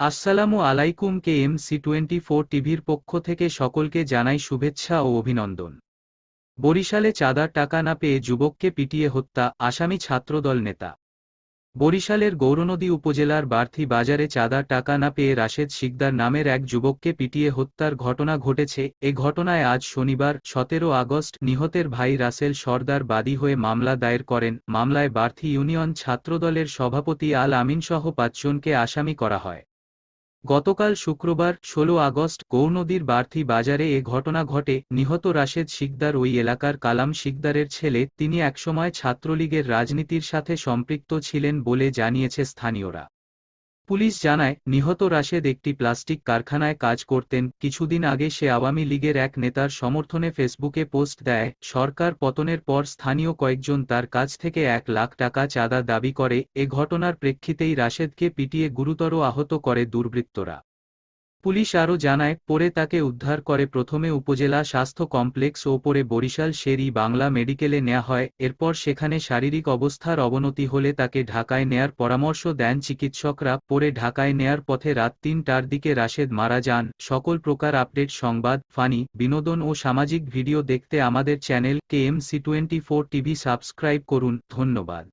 আসসালামু আলাইকুম K M C twenty four টিভির পক্ষ থেকে সকলকে জানাই শুভেচ্ছা ও অভিনন্দন। বরিশালে চাঁদার টাকা না পেয়ে যুবককে পিটিয়ে হত্যা, আসামি ছাত্রদল নেতা। বরিশালের গৌরনদী উপজেলার বার্থী বাজারে চাঁদার টাকা না পেয়ে রাশেদ শিকদার নামের এক যুবককে পিটিয়ে হত্যার ঘটনা ঘটেছে। এ ঘটনায় আজ শনিবার, সতেরো আগস্ট, নিহতের ভাই রাসেল সর্দার বাদী হয়ে মামলা দায়ের করেন। মামলায় বার্থী ইউনিয়ন ছাত্রদলের সভাপতি আল আমিনসহ পাঁচজনকে আসামি করা হয়। গতকাল শুক্রবার ১৬ আগস্ট গৌনদীর বার্থী বাজারে এ ঘটনা ঘটে। নিহত রাশেদ শিকদার ওই এলাকার কালাম শিকদারের ছেলে। তিনি একসময় ছাত্রলীগের রাজনীতির সাথে সম্পৃক্ত ছিলেন বলে জানিয়েছে স্থানীয়রা। পুলিশ জানায়, নিহত রাশেদ একটি প্লাস্টিক কারখানায় কাজ করতেন। কিছুদিন আগে সে আওয়ামী লীগের এক নেতার সমর্থনে ফেসবুকে পোস্ট দেয়, সরকার পতনের পর স্থানীয় কয়েকজন তার কাছ থেকে এক লাখ টাকা চাঁদা দাবি করে। এ ঘটনার প্রেক্ষিতেই রাশেদকে পিটিয়ে গুরুতর আহত করে দুর্বৃত্তরা। পুলিশ আরও জানায়, পরে তাকে উদ্ধার করে প্রথমে উপজেলা স্বাস্থ্য কমপ্লেক্স ও পরে বরিশাল শেরি বাংলা মেডিকেলে নেওয়া হয়, এরপর সেখানে শারীরিক অবস্থার অবনতি হলে তাকে ঢাকায় নেয়ার পরামর্শ দেন চিকিৎসকরা, পরে ঢাকায় নেয়ার পথে রাত তিনটার দিকে রাশেদ মারা যান। সকল প্রকার আপডেট, সংবাদ, ফানি, বিনোদন ও সামাজিক ভিডিও দেখতে আমাদের channel K M C twenty four TV subscribe করুন। ধন্যবাদ।